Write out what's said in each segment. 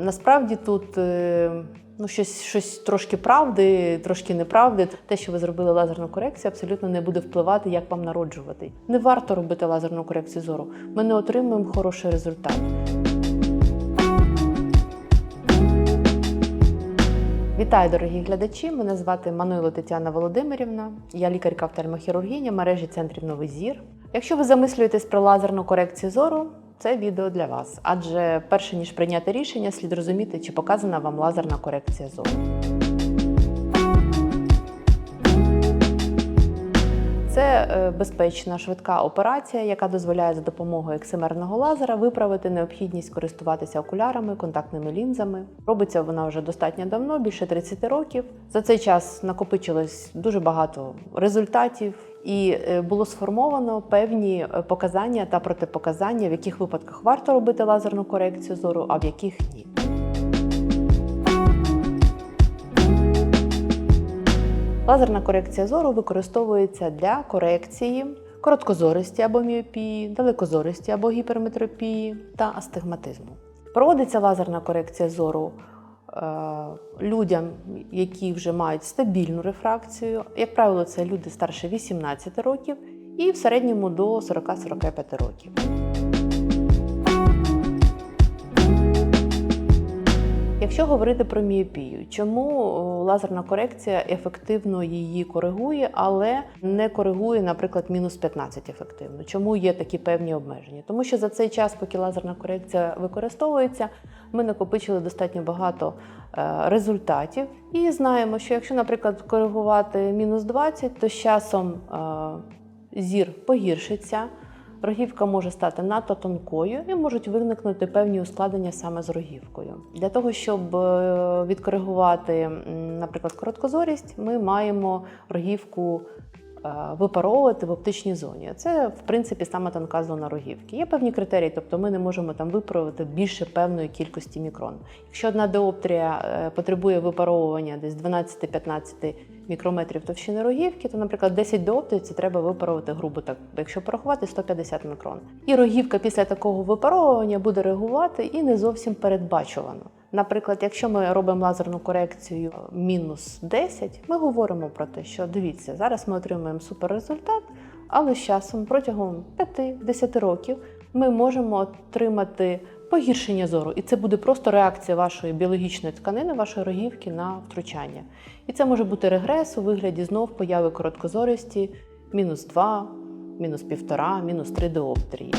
Насправді тут е, ну, щось, щось трошки правди, трошки неправди. Те, що ви зробили лазерну корекцію, абсолютно не буде впливати, як вам народжувати. Не варто робити лазерну корекцію зору. Ми не отримуємо хороший результат. Вітаю, дорогі глядачі! Мене звати Мануйло Тетяна Володимирівна. Я лікарка офтальмохірургіня мережі центрів Новий Зір. Якщо ви замислюєтесь про лазерну корекцію зору, це відео для вас, адже перше ніж прийняти рішення, слід розуміти, чи показана вам лазерна корекція зору. Це е, безпечна швидка операція, яка дозволяє за допомогою ексимерного лазера виправити необхідність користуватися окулярами, контактними лінзами. Робиться вона вже достатньо давно, більше 30 років. За цей час накопичилось дуже багато результатів, і е, було сформовано певні е, показання та протипоказання, в яких випадках варто робити лазерну корекцію зору, а в яких ні. Лазерна корекція зору використовується для корекції короткозорості або міопії, далекозорості або гіперметропії та астигматизму. Проводиться лазерна корекція зору людям, які вже мають стабільну рефракцію. Як правило, це люди старше 18 років і в середньому до 40-45 років. Якщо говорити про міопію, чому лазерна корекція ефективно її коригує, але не коригує, наприклад, мінус 15 ефективно? Чому є такі певні обмеження? Тому що за цей час, поки лазерна корекція використовується, ми накопичили достатньо багато е, результатів і знаємо, що якщо, наприклад, коригувати мінус 20, то з часом е, зір погіршиться. Рогівка може стати надто тонкою і можуть виникнути певні ускладнення саме з рогівкою. Для того, щоб е, відкоригувати, наприклад, короткозорість, ми маємо рогівку випаровувати в оптичній зоні. Це, в принципі, саме тонка зона рогівки. Є певні критерії, тобто ми не можемо там виправити більше певної кількості мікрон. Якщо одна диоптрія е, потребує випаровування десь 12-15 мікрометрів товщини рогівки, то, наприклад, 10 диоптрій це треба випаровувати грубо так, якщо порахувати 150 мікрон. І рогівка після такого випаровування буде реагувати і не зовсім передбачувано. Наприклад, якщо ми робимо лазерну корекцію мінус 10, ми говоримо про те, що дивіться, зараз ми отримуємо суперрезультат, але з часом протягом 5-10 років ми можемо отримати погіршення зору, і це буде просто реакція вашої біологічної тканини, вашої рогівки на втручання. І це може бути регрес у вигляді знов появи короткозорості, мінус 2, мінус 1,5, мінус 3 диоптрії.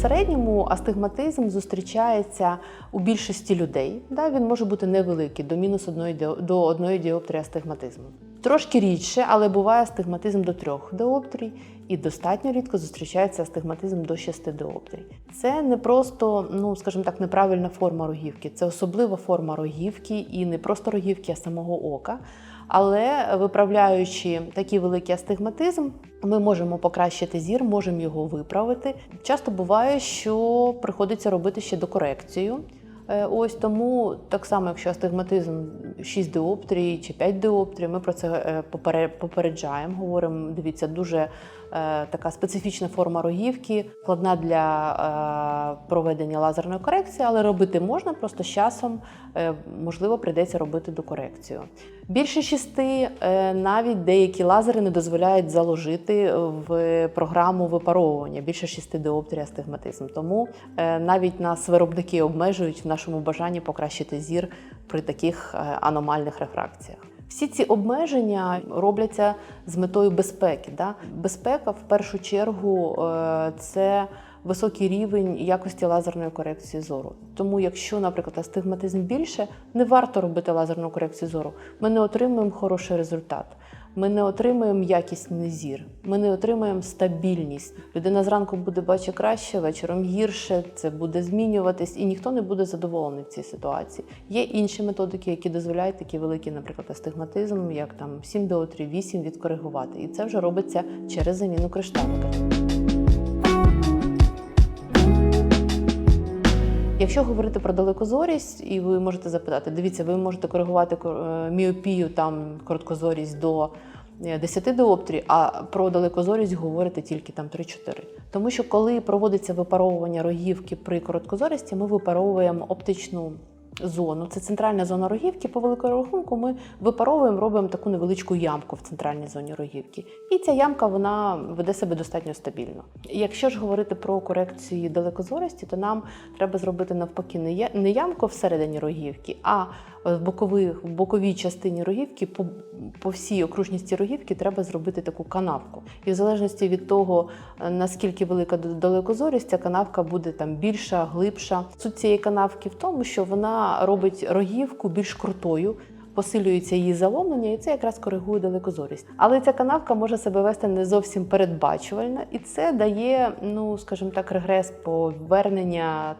Середньому астигматизм зустрічається у більшості людей. Да, він може бути невеликий, до мінус одної до одної діоптрії астигматизму. Трошки рідше, але буває астигматизм до трьох діоптрій, і достатньо рідко зустрічається астигматизм до 6 діоптрій. Це не просто, ну скажімо так, неправильна форма рогівки, це особлива форма рогівки і не просто рогівки, а самого ока. Але виправляючи такий великий астигматизм, ми можемо покращити зір, можемо його виправити. Часто буває, що приходиться робити ще докорекцію. Е, Ось тому так само, якщо астигматизм 6 диоптрій чи 5 диоптрій, ми про це е, попереджаємо. Говоримо, дивіться, дуже така специфічна форма рогівки, складна для е, проведення лазерної корекції, але робити можна, просто з часом е, можливо прийдеться робити докорекцію. Більше шести е, навіть деякі лазери не дозволяють заложити в програму випаровування більше шести диоптрій астигматизм. Тому е, навіть нас виробники обмежують в нашому бажанні покращити зір при таких е, аномальних рефракціях. Всі ці обмеження робляться з метою безпеки. Да? Безпека в першу чергу е, це високий рівень якості лазерної корекції зору. Тому, якщо, наприклад, астигматизм більше, не варто робити лазерну корекцію зору. Ми не отримуємо хороший результат. Ми не отримуємо якісний зір, ми не отримуємо стабільність. Людина зранку буде бачити краще, вечором гірше, це буде змінюватись, і ніхто не буде задоволений в цій ситуації. Є інші методики, які дозволяють такі великі, наприклад, астигматизм, як там 7 диоптрій, 8 відкоригувати. І це вже робиться через заміну кришталика. Якщо говорити про далекозорість, і ви можете запитати, дивіться, ви можете коригувати е, міопію там короткозорість до е, 10 діоптрій, а про далекозорість говорити тільки там 3-4. Тому що коли проводиться випаровування рогівки при короткозорісті, ми випаровуємо оптичну зону. Це центральна зона рогівки. По великому рахунку ми випаровуємо, робимо таку невеличку ямку в центральній зоні рогівки. І ця ямка вона веде себе достатньо стабільно. Якщо ж говорити про корекцію далекозорості, то нам треба зробити навпаки не ямку всередині рогівки, а в бокових, в боковій частині рогівки, по, по всій окружності рогівки треба зробити таку канавку. І в залежності від того, е, наскільки велика далекозорість, ця канавка буде там більша, глибша. Суть цієї канавки в тому, що вона робить рогівку більш крутою. Посилюється її заломлення, і це якраз коригує далекозорість. Але ця канавка може себе вести не зовсім передбачувально, і це дає, ну скажімо так, регрес повернення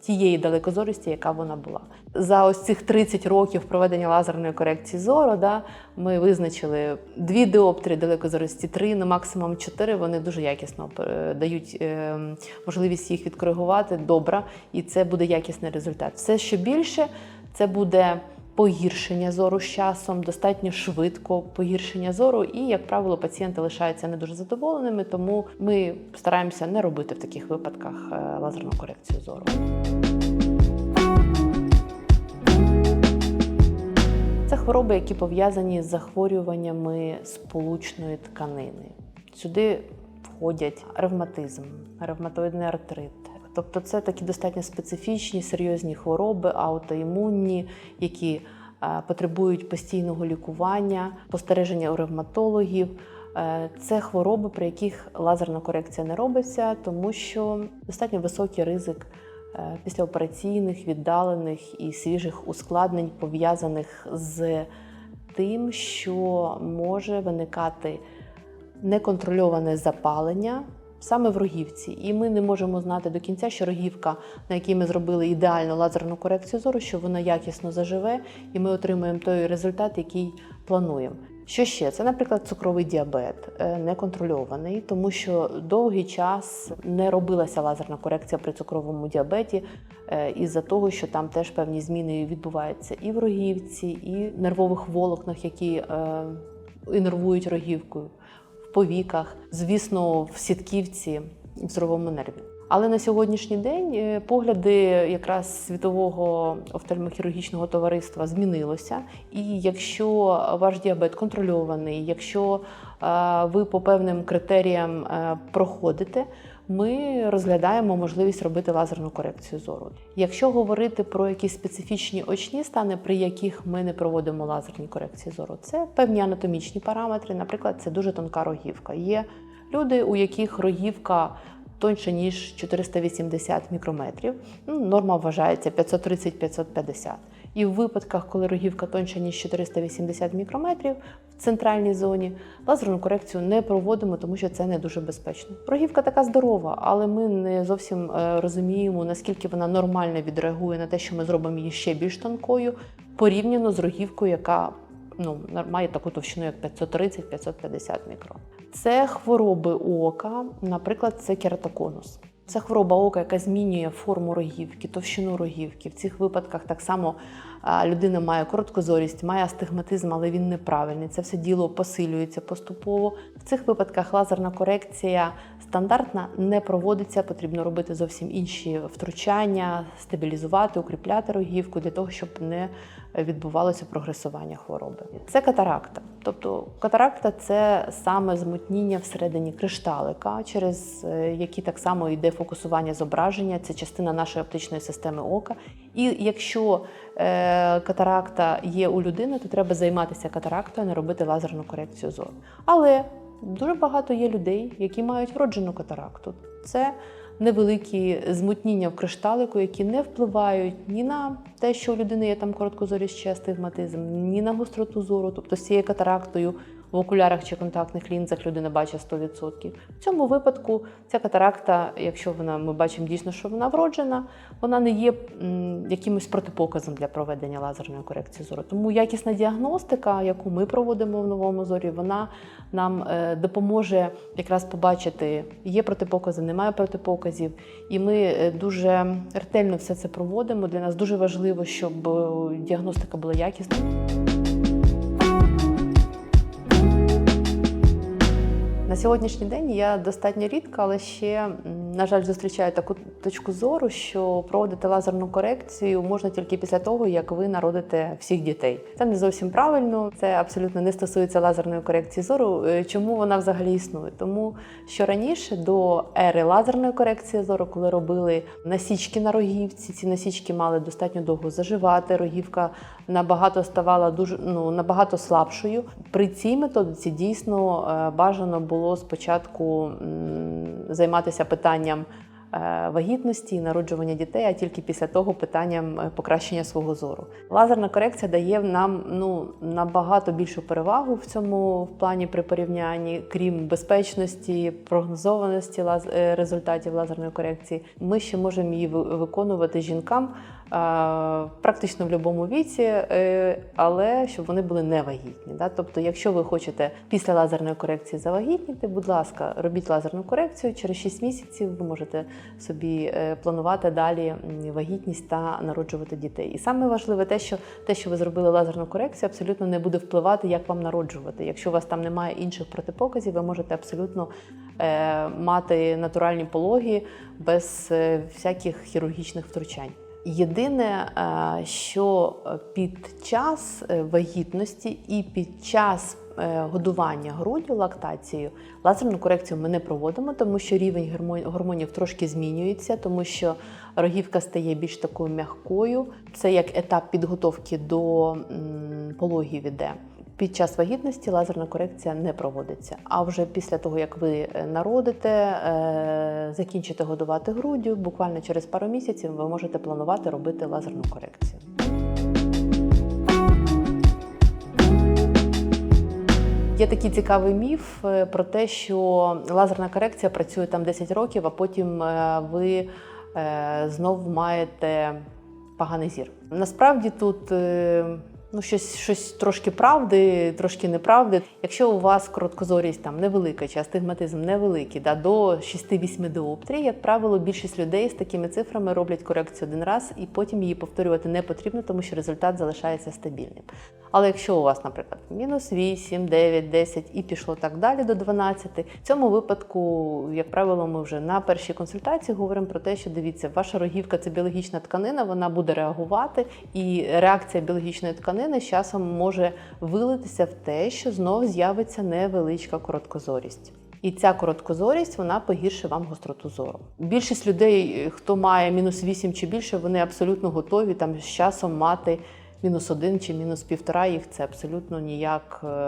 тієї, дал- далекозорості, яка вона була. За ось цих 30 років проведення лазерної корекції зору, да, ми визначили дві діоптрії далекозорості, три, ну максимум чотири. Вони дуже якісно е, дають е, можливість їх відкоригувати добре, і це буде якісний результат. Все, що більше, це буде погіршення зору з часом, достатньо швидко погіршення зору, і, як правило, пацієнти лишаються не дуже задоволеними, тому ми стараємося не робити в таких випадках е, лазерну корекцію зору. Це хвороби, які пов'язані з захворюваннями сполучної тканини. Сюди входять ревматизм, ревматоїдний артрит. Тобто це такі достатньо специфічні, серйозні хвороби, аутоімунні, які е, потребують постійного лікування, спостереження у ревматологів. Е, Це хвороби, при яких лазерна корекція не робиться, тому що достатньо високий ризик е, післяопераційних, віддалених і свіжих ускладнень, пов'язаних з тим, що може виникати неконтрольоване запалення саме в рогівці. І ми не можемо знати до кінця, що рогівка, на якій ми зробили ідеальну лазерну корекцію зору, що вона якісно заживе, і ми отримуємо той результат, який плануємо. Що ще? Це, наприклад, цукровий діабет е, неконтрольований, тому що довгий час не робилася лазерна корекція при цукровому діабеті е, із-за того, що там теж певні зміни відбуваються і в рогівці, і в нервових волокнах, які е, інервують рогівкою, в повіках, звісно, в сітківці, в здоровому нерві. Але на сьогоднішній день е, погляди якраз світового офтальмохірургічного товариства змінилося. І якщо ваш діабет контрольований, якщо е, ви по певним критеріям е, проходите, ми розглядаємо можливість робити лазерну корекцію зору. Якщо говорити про якісь специфічні очні стани, при яких ми не проводимо лазерні корекції зору, це певні анатомічні параметри. Наприклад, це дуже тонка рогівка. Є люди, у яких рогівка тоньше, ніж 480 мікрометрів. Ну, Норма вважається 530-550. І в випадках, коли рогівка тоньше, ніж 480 мікрометрів в центральній зоні, лазерну корекцію не проводимо, тому що це не дуже безпечно. Рогівка така здорова, але ми не зовсім е, розуміємо, наскільки вона нормально відреагує на те, що ми зробимо її ще більш тонкою, порівняно з рогівкою, яка ну, має таку товщину, як 530-550 мікрон. Це хвороби ока, наприклад, це кератоконус. Це хвороба ока, яка змінює форму рогівки, товщину рогівки. В цих випадках так само людина має короткозорість, має астигматизм, але він неправильний. Це все діло посилюється поступово. В цих випадках лазерна корекція стандартна не проводиться. Потрібно робити зовсім інші втручання, стабілізувати, укріпляти рогівку для того, щоб не відбувалося прогресування хвороби. Це катаракта. Тобто катаракта це саме змутніння всередині кришталика, через е, які так само йде фокусування зображення. Це частина нашої оптичної системи ока. І якщо е, катаракта є у людини, то треба займатися катарактою, не робити лазерну корекцію зору. Але дуже багато є людей, які мають вроджену катаракту. Це невеликі змутніння в кришталику, які не впливають ні на те, що у людини є там короткозорість чи астигматизм, ні на гостроту зору, тобто з цією катарактою в окулярах чи контактних лінзах людина бачить 100%. В цьому випадку ця катаракта, якщо вона ми бачимо дійсно, що вона вроджена, вона не є якимось протипоказом для проведення лазерної корекції зору. Тому якісна діагностика, яку ми проводимо в новому зорі, вона нам е, допоможе якраз побачити, є протипокази, немає протипоказів. І ми е, дуже ретельно все це проводимо. Для нас дуже важливо, щоб е, діагностика була якісною. На сьогоднішній день я достатньо рідко, але ще, на жаль, зустрічаю таку точку зору, що проводити лазерну корекцію можна тільки після того, як ви народите всіх дітей. Це не зовсім правильно, це абсолютно не стосується лазерної корекції зору. Е, Чому вона взагалі існує? Тому що раніше до ери лазерної корекції зору, коли робили насічки на рогівці, ці насічки мали достатньо довго заживати. Рогівка набагато ставала дуже ну набагато слабшою. При цій методиці дійсно е, бажано було спочатку займатися питанням. е, Вагітності і народжування дітей, а тільки після того питанням е, покращення свого зору. Лазерна корекція дає нам ну набагато більшу перевагу в цьому в плані при порівнянні, крім безпечності, прогнозованості лаз- результатів лазерної корекції. Ми ще можемо її ви- виконувати жінкам практично в будь-якому віці, е, але щоб вони були невагітні. Да? Тобто, якщо ви хочете після лазерної корекції завагітніти, будь ласка, робіть лазерну корекцію. Через 6 місяців ви можете собі е, планувати далі вагітність та народжувати дітей. І саме важливе те, що те, що ви зробили лазерну корекцію, абсолютно не буде впливати, як вам народжувати. Якщо у вас там немає інших протипоказів, ви можете абсолютно е, мати натуральні пологи без всяких хірургічних втручань. Єдине, е, що під час е, вагітності і під час е, годування груддю лактацією лазерну корекцію ми не проводимо, тому що рівень гормон- гормонів трошки змінюється, тому що рогівка стає більш такою м'якою. Це як етап підготовки до пологів іде. Під час вагітності лазерна корекція не проводиться. А вже після того, як ви е, народите, е, закінчите годувати груддю, буквально через пару місяців ви можете планувати робити лазерну корекцію. Є такий цікавий міф е, про те, що лазерна корекція працює там 10 років, а потім ви знов маєте поганий зір. Насправді тут ну, щось, щось трошки правди, трошки неправди. Якщо у вас короткозорість там невелика чи астигматизм невеликий, да, до 6-8 діоптрій, як правило, більшість людей з такими цифрами роблять корекцію один раз і потім її повторювати не потрібно, тому що результат залишається стабільним. Але якщо у вас, наприклад, мінус 8, 9, 10 і пішло так далі до 12, в цьому випадку, як правило, ми вже на першій консультації говоримо про те, що дивіться, ваша рогівка це біологічна тканина, вона буде реагувати, і реакція біологічної тканини з часом може вилитися в те, що знов з'явиться невеличка короткозорість. І ця короткозорість вона погіршить вам гостроту зору. Більшість людей, хто має мінус 8 чи більше, вони абсолютно готові там з часом мати мінус 1 чи мінус півтора. Їх це абсолютно ніяк е,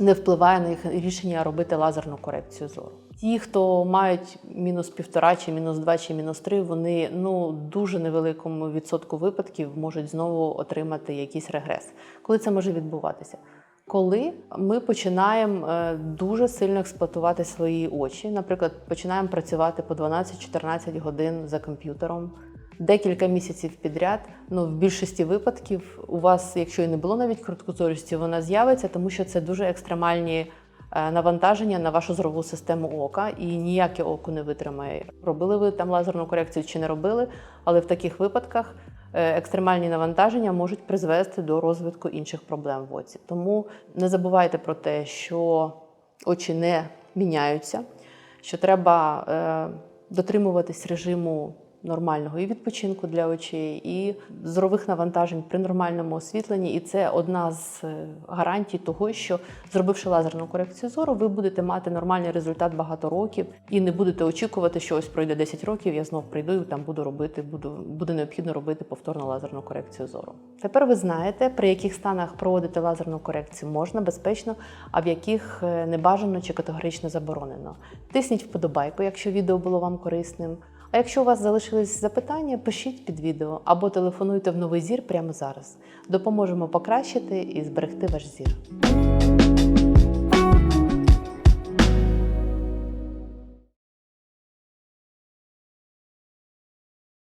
не впливає на їх рішення робити лазерну корекцію зору. Ті, хто мають мінус півтора, чи мінус два, чи мінус три, вони ну дуже невеликому відсотку випадків можуть знову отримати якийсь регрес. Коли це може відбуватися? Коли ми починаємо е, дуже сильно експлуатувати свої очі, наприклад, починаємо працювати по 12-14 годин за комп'ютером, декілька місяців підряд. Ну, в більшості випадків у вас, якщо і не було навіть короткозорості, вона з'явиться, тому що це дуже екстремальні навантаження на вашу зорову систему ока, і ніяке око не витримає. Робили ви там лазерну корекцію чи не робили, але в таких випадках е, екстремальні навантаження можуть призвести до розвитку інших проблем в оці. Тому не забувайте про те, що очі не міняються, що треба е, дотримуватись режиму нормального і відпочинку для очей, і зорових навантажень при нормальному освітленні. І це одна з е, гарантій того, що зробивши лазерну корекцію зору, ви будете мати нормальний результат багато років і не будете очікувати, що ось пройде 10 років, я знов прийду і там буду робити, буду, буде необхідно робити повторну лазерну корекцію зору. Тепер ви знаєте, при яких станах проводити лазерну корекцію можна безпечно, а в яких е, не бажано чи категорично заборонено. Тисніть вподобайку, якщо відео було вам корисним. А якщо у вас залишились запитання, пишіть під відео або телефонуйте в новий зір прямо зараз. Допоможемо покращити і зберегти ваш зір.